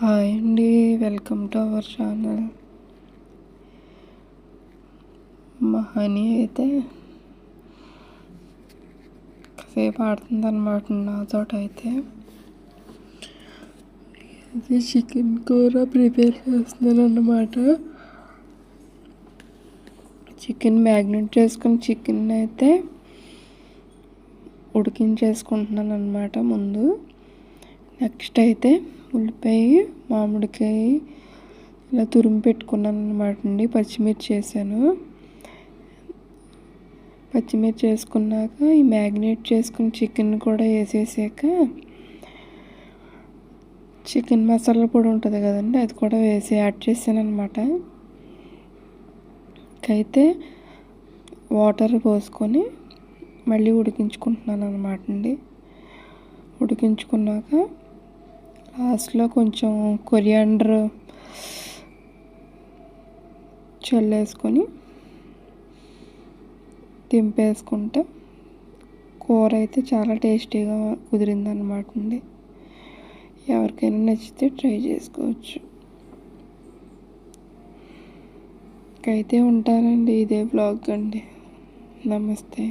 Hi అండి welcome to our channel. మా honey అయితే కాసేపు ఆడుతుంది అనమాట నాతో అయితే ఇది చికెన్ కూర ప్రిపేర్ చేస్తున్నాను అన్నమాట చికెన్ మ్యాగ్నెట్ చేసుకుని చికెన్ అయితే ఉడికించేసుకుంటున్నాను అనమాట ముందు. నెక్స్ట్ అయితే ఉల్లిపాయ మామిడికాయ ఇలా తురిమి పెట్టుకున్నాను అనమాట అండి. పచ్చిమిర్చి వేసాను. పచ్చిమిర్చి వేసుకున్నాక ఈ మ్యాగ్నేట్ చేసుకున్న చికెన్ కూడా వేసేసాక చికెన్ మసాలా పొడి ఉంటుంది కదండి అది కూడా వేసి యాడ్ చేశాను అనమాట అయితే వాటర్ పోసుకొని మళ్ళీ ఉడికించుకుంటున్నాను అనమాట అండి. ఉడికించుకున్నాక లాస్ట్లో కొంచెం కొరియాండర్ చల్లేసుకొని దింపేసుకుంటే కూర అయితే చాలా టేస్టీగా కుదిరిందనమాట అండి. ఎవరికైనా నచ్చితే ట్రై చేసుకోవచ్చు. అయితే ఉంటానండి ఇదే బ్లాగ్ అండి. నమస్తే.